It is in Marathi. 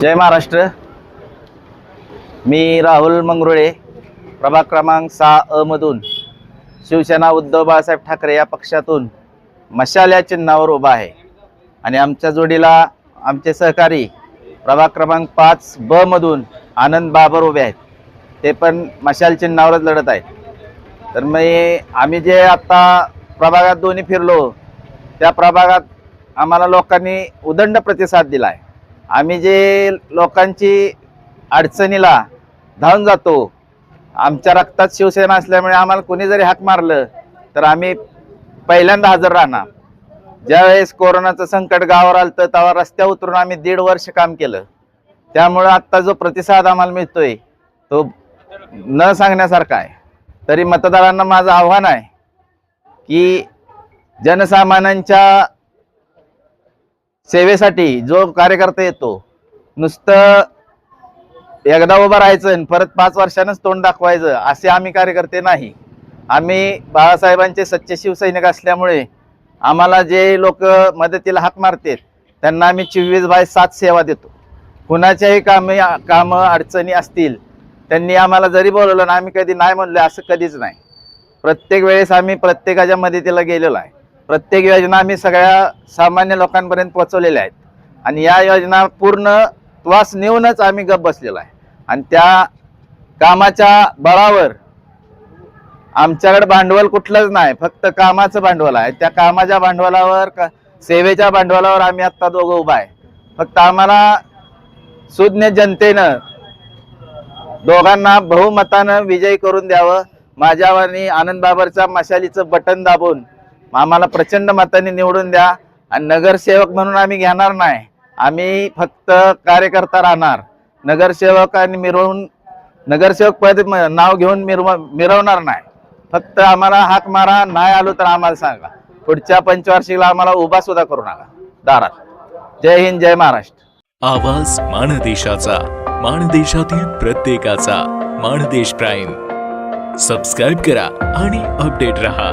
जय महाराष्ट्र. मी राहुल मंगरुळे प्रभाग क्रमांक सहा अ मधून शिवसेना उद्धव बाळासाहेब ठाकरे या पक्षातून मशाल या चिन्हावर उभा आहे. आणि आमच्या जोडीला आमचे सहकारी प्रभाग क्रमांक पाच ब मधून आनंद बाबर उभे आहेत. ते पण मशाल चिन्हावरच लढत आहेत. तर मी आम्ही जे आत्ता प्रभागात दोन्ही फिरलो त्या प्रभागात आम्हाला लोकांनी उदंड प्रतिसाद दिला आहे आम्ही जे लोकांची अडचणीला धावून जातो आमच्या रक्तात शिवसेना असल्यामुळे आम्हाला कोणी जरी हाक मारलं तर आम्ही पहिल्यांदा हजर राहणार. ज्यावेळेस कोरोनाचं संकट गावावर आलं तर तेव्हा रस्त्यावर उतरून आम्ही दीड वर्ष काम केलं. त्यामुळं आत्ता जो प्रतिसाद आम्हाला मिळतोय तो न सांगण्यासारखा आहे. तरी मतदारांना माझं आव्हान आहे की जनसामान्यांच्या सेवेसाठी जो कार्यकर्ता येतो नुसतं एकदा उभं राहायचं आणि परत पाच वर्षानंच तोंड दाखवायचं असे आम्ही कार्यकर्ते नाही. आम्ही बाळासाहेबांचे सच्चे शिवसैनिक असल्यामुळे आम्हाला जे लोक मदतीला हात मारतात त्यांना आम्ही चोवीस बाय सात सेवा देतो. कुणाच्याही कामे कामं अडचणी असतील त्यांनी आम्हाला जरी बोलवलं ना आम्ही कधी नाही म्हणलं असं कधीच नाही. प्रत्येक वेळेस आम्ही प्रत्येकाच्या मदतीला गेलेलो आहे. प्रत्येक योजना आम्ही सगळ्या सामान्य लोकांपर्यंत पोहोचवलेल्या आहेत. आणि या योजना पूर्ण त्वास नेऊनच आम्ही गप बसलेलो आहे. आणि त्या कामाच्या बळावर आमच्याकडे भांडवल कुठलंच नाही फक्त कामाचं भांडवल आहे. त्या कामाच्या भांडवलावर का सेवेच्या भांडवलावर आम्ही आत्ता दोघं उभा आहे. फक्त आम्हाला सुज्ञ जनतेनं दोघांना बहुमतानं विजयी करून द्यावं माझ्या आनंद बाबरच्या मशालीचं बटन दाबून आम्हाला प्रचंड मताने निवडून द्या. आणि नगरसेवक म्हणून आम्ही घेणार नाही. आम्ही फक्त कार्यकर्ता राहणार. नगरसेवक आणि मिरवून नगरसेवक पद नाव घेऊन मिरव मिरवणार नाही. फक्त आम्हाला हाक मारा नाही आलो तर आम्हाला सांगा. पुढच्या पंचवार्षिकला आम्हाला उभा सुद्धा करू नका. दारात. जय हिंद जय महाराष्ट्र. आवाज माणदेशाचा माणदेशातील प्रत्येकाचा माणदेश प्राईम. सबस्क्राईब करा आणि अपडेट रहा.